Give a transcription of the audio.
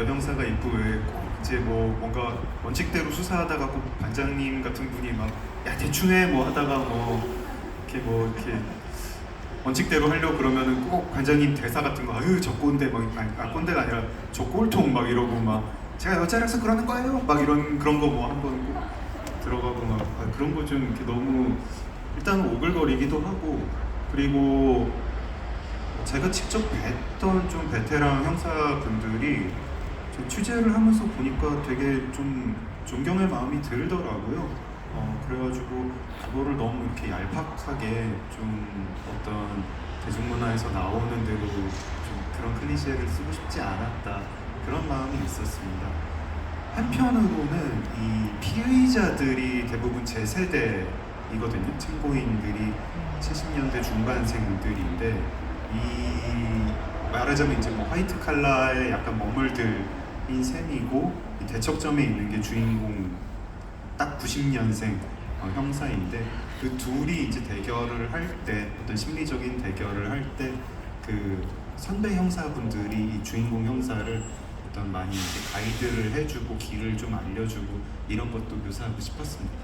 여명사가 있고 왜꼭 이제 뭐 뭔가 원칙대로 수사하다가 꼭 반장님 같은 분이 막 야 대충 해 뭐 하다가 뭐 이렇게 뭐 이렇게 원칙대로 하려고 그러면은 꼭 관장님 대사 같은 거 아유 저 꼰대. 막 아니, 아 꼰대가 아니라 저 꼴통. 막 이러고 막 제가 여자라서 그러는 거예요. 막 이런 그런 거 뭐 한번 꼭 들어가고 막 아, 그런 거 좀 이렇게 너무 일단 오글거리기도 하고 그리고 제가 직접 뵀던 좀 베테랑 형사분들이 저 취재를 하면서 보니까 되게 좀 존경의 마음이 들더라고요. 어, 그래가지고 그거를 너무 이렇게 얄팍하게 좀 어떤 대중문화에서 나오는 대로 좀 그런 클리셰를 쓰고 싶지 않았다 그런 마음이 있었습니다. 한편으로는 이 피의자들이 대부분 제 세대이거든요. 참고인들이 70년대 중반생들인데 이 말하자면 이제 뭐 화이트 칼라에 약간 머물들 인 셈이고 이 대척점에 있는 게 주인공 딱 90년생 어, 형사인데 그 둘이 이제 대결을 할 때 어떤 심리적인 대결을 할 때 그 선배 형사분들이 이 주인공 형사를 어떤 많이 이제 가이드를 해주고 길을 좀 알려주고 이런 것도 묘사하고 싶었습니다.